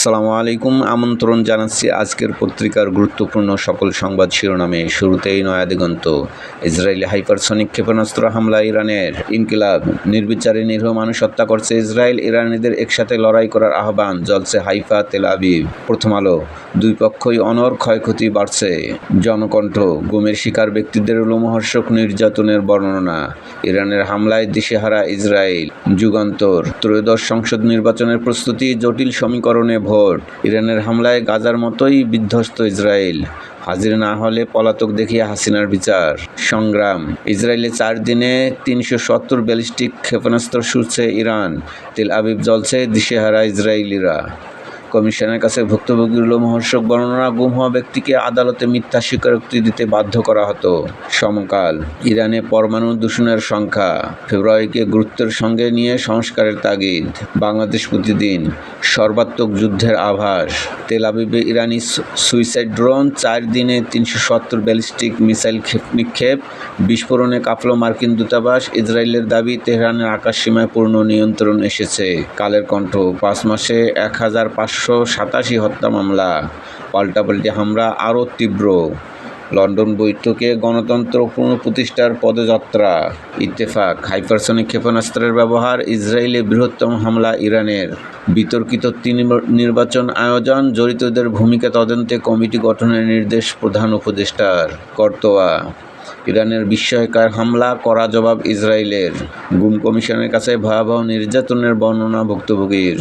আসসালামু আলাইকুম। আমন্ত্রণ জানাচ্ছি আজকের পত্রিকার গুরুত্বপূর্ণ সকল সংবাদ শিরোনামে। শুরুতেই নয়া দিগন্ত ইসরায়েলি হাইপারসনিক ক্ষেপণাস্ত্র হামলা ইরানের। ইনকিলাব, নির্বিচারে নিরীহ মানুষ হত্যা করছে ইসরায়েল, ইরানিদের একসাথে লড়াই করার আহ্বান জ্বলছে হাইফা, তেল আবিব। প্রথম আলো, দুই পক্ষই অনর ক্ষয়ক্ষতি বাড়ছে। জনকণ্ঠ, গুমের শিকার ব্যক্তিদের লোমহর্ষক নির্যাতনের বর্ণনা। ইরানের হামলায় দিশেহারা ইসরায়েল। যুগান্তর, ত্রয়োদশ সংসদ নির্বাচনের প্রস্তুতি জটিল সমীকরণে ভোট। ইরানের হামলায় গাজার মতোই বিধ্বস্ত ইসরায়েল। হাজির না হলে পলাতক দেখিয়ে হাসিনার বিচার। সংগ্রাম। ইসরায়েলে চার দিনে তিনশো সত্তর ব্যালিস্টিক ক্ষেপণাস্ত্র ছুটছে ইরান। তেল আবিব জ্বলছে দিশেহারা ইসরায়েলিরা। কমিশনের কাছে ভুক্তভোগীর লোমহর্ষক বর্ণনা, গুম হওয়া ব্যক্তিকে আদালতে মিথ্যা স্বীকারোক্তি দিতে বাধ্য করা হতো। সমকাল, ইরানে পরমাণু দূষণের সংখ্যা, ফেব্রুয়ারিকে গুরুত্বের সঙ্গে নিয়ে সংস্কারের তাগিদ, বাংলাদেশ প্রতিদিন সর্বাত্মক যুদ্ধের আভাস, তেল আবিবে ইরানি সুইসাইড ড্রোন চার দিনে তিনশো সত্তর ব্যালিস্টিক মিসাইল ক্ষেপ, নিক্ষেপ, বিস্ফোরণে কাঁপল মার্কিন দূতাবাস, ইসরায়েলের দাবি তেহরানের আকাশসীমায় পূর্ণ নিয়ন্ত্রণ এসেছে। কালের কণ্ঠ, পাঁচ মাসে এক হাজার পাঁচশো সাতাশি হত্যা মামলা পাল্টাপাল্টি হামলা আরও তীব্র। লন্ডন বৈঠকে গণতন্ত্র পুনঃপ্রতিষ্ঠার পদযাত্রা, ইত্তেফাক, হাইপারসনিক ক্ষেপণাস্ত্রের ব্যবহার, ইসরায়েলে বৃহত্তম হামলা ইরানের। বিতর্কিত তিন নির্বাচন আয়োজন, জড়িতদের ভূমিকা তদন্তে কমিটি গঠনের নির্দেশ প্রধান উপদেষ্টার কর্তোয়া। ইরানের বিস্ময়কার হামলা করা জবাব ইসরায়েলের। গুম কমিশনের কাছে ভয়াবহ নির্যাতনের বর্ণনা ভুক্তভোগীর।